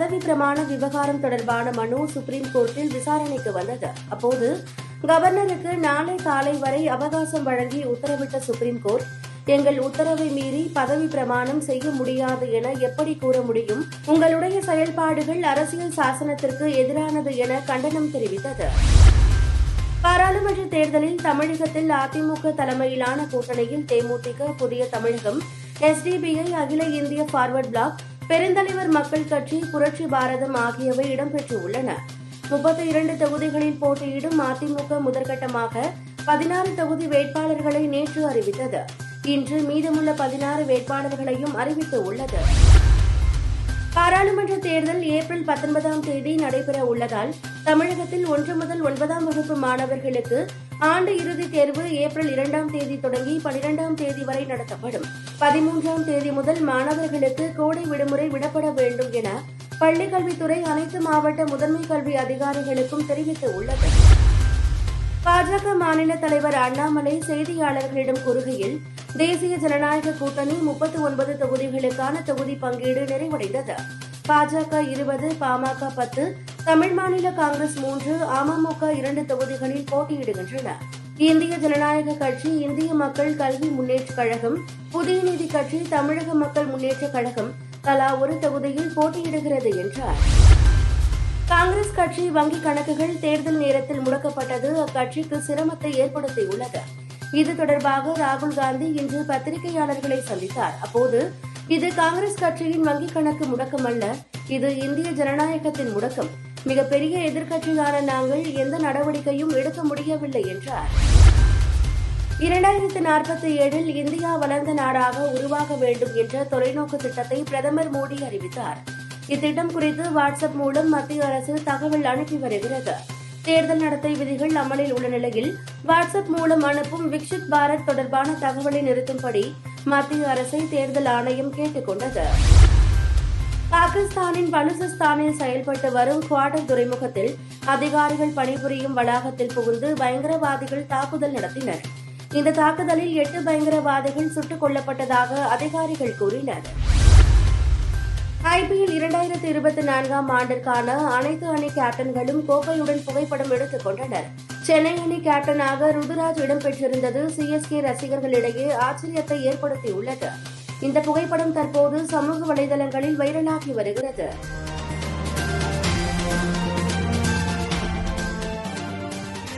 பதவி பிரமாண விவகாரம் தொடர்பான மனு சுப்ரீம் கோர்ட்டில் விசாரணைக்கு வந்தது. அப்போது கவர்னருக்கு நாளை காலை வரை அவகாசம் வழங்கி உத்தரவிட்ட சுப்ரீம் கோர்ட் எங்கள் உத்தரவை மீறி பதவி பிரமாணம் செய்ய முடியாது என எப்படி கூற முடியும்? உங்களுடைய செயல்பாடுகள் அரசியல் சாசனத்திற்கு எதிரானது என கண்டனம் தெரிவித்தது. பாராளுமன்ற தேர்தலில் தமிழகத்தில் அதிமுக தலைமையிலான கூட்டணியில் தேமுதிக புதிய தமிழகம் எஸ்டிபிஐ அகில இந்திய ஃபார்வர்ட் பிளாக் பெருந்தலைவர் மக்கள் கட்சி புரட்சி பாரதம் ஆகியவை இடம்பெற்றுள்ளன. முப்பத்தி இரண்டு தொகுதிகளில் போட்டியிடும் அதிமுக முதற்கட்டமாக பதினாறு தொகுதி வேட்பாளர்களை நேற்று அறிவித்தது. இன்று மீதமுள்ள பதினாறு வேட்பாளர்களையும் அறிவித்து உள்ளது. பாராளுமன்ற தேர்தல் ஏப்ரல் பத்தொன்பதாம் தேதி நடைபெற உள்ளதால் தமிழகத்தில் ஒன்று முதல் ஒன்பதாம் வகுப்பு மாணவர்களுக்கு ஆண்டு இறுதித் தேர்வு ஏப்ரல் இரண்டாம் தேதி தொடங்கி பனிரெண்டாம் தேதி வரை நடத்தப்படும். பதிமூன்றாம் தேதி முதல் மாணவர்களுக்கு கோடை விடுமுறை விடப்பட வேண்டும் என பள்ளிக்கல்வித்துறை அனைத்து மாவட்ட முதன்மை கல்வி அதிகாரிகளுக்கும் தெரிவித்து உள்ளது பாஜக மாநில தலைவர் அண்ணாமலை செய்தியாளர்களிடம் கூறுகையில் தேசிய ஜனநாயக கூட்டணி முப்பத்தி ஒன்பது தொகுதிகளுக்கான தொகுதி பங்கீடு நிறைவடைந்தது. பாஜக இருபது பாமக பத்து தமிழ் மாநில காங்கிரஸ் மூன்று அமமுக இரண்டு தொகுதிகளில் போட்டியிடுகின்றன. இந்திய ஜனநாயக கட்சி இந்திய மக்கள் கல்வி முன்னேற்றக் கழகம் புதிய நீதி கட்சி தமிழக மக்கள் முன்னேற்றக் கழகம் தலா ஒரு தொகுதியில் போட்டியிடுகிறது என்றார். காங்கிரஸ் கட்சி வங்கிக் கணக்குகள் தேர்தல் நேரத்தில் முடக்கப்பட்டது. அக்கட்சிக்கு சிரமத்தை ஏற்படுத்தியுள்ளது. இது தொடர்பாக ராகுல் காந்தி இன்று பத்திரிகையாளர்களை சந்தித்தார். அப்போது இது காங்கிரஸ் கட்சியின் வங்கிக் கணக்கு முடக்கம் அல்ல இது இந்திய ஜனநாயகத்தின் முடக்கம். மிகப்பெரிய எதிர்க்கட்சியான நாங்கள் எந்த நடவடிக்கையும் எடுக்க முடியவில்லை என்றார். இரண்டாயிரத்து நாற்பத்தி ஏழில் இந்தியா வளர்ந்த நாடாக உருவாக வேண்டும் என்ற தொலைநோக்கு திட்டத்தை பிரதமர் மோடி அறிவித்தார். இத்திட்டம் குறித்து வாட்ஸ்அப் மூலம் மத்திய அரசு தகவல் அனுப்பி வருகிறது. தேர்தல் நடத்தை விதிகள் அமலில் உள்ள நிலையில் வாட்ஸ்அப் மூலம் அனுப்பும் விக்ஷித் பாரத் தொடர்பான தகவலை நிறுத்தும்படி மத்திய அரசை தேர்தல் ஆணையம் கேட்டுக் கொண்டது. பாகிஸ்தானின் பலுசிஸ்தானில் செயல்பட்டு வரும் குவாடர் துறைமுகத்தில் அதிகாரிகள் பணிபுரியும் வளாகத்தில் புகுந்து பயங்கரவாதிகள் தாக்குதல் நடத்தினர். இந்த தாக்குதலில் எட்டு பயங்கரவாதிகள் சுட்டுக் கொல்லப்பட்டதாக அதிகாரிகள் கூறினர். இரண்டாயிரத்தி இருபத்தி நான்காம் ஆண்டிற்கான அனைத்து அணி கேப்டன்களும் கோப்பையுடன் புகைப்படம் எடுத்துக் கொண்டனர். சென்னை அணி கேப்டனாக ருதுராஜ் இடம்பெற்றிருந்தது சிஎஸ்கே ரசிகர்களிடையே ஆச்சரியத்தை ஏற்படுத்தியுள்ளது. இந்த புகைப்படம் தற்போது சமூக வலைதளங்களில் வைரலாகி வருகிறது.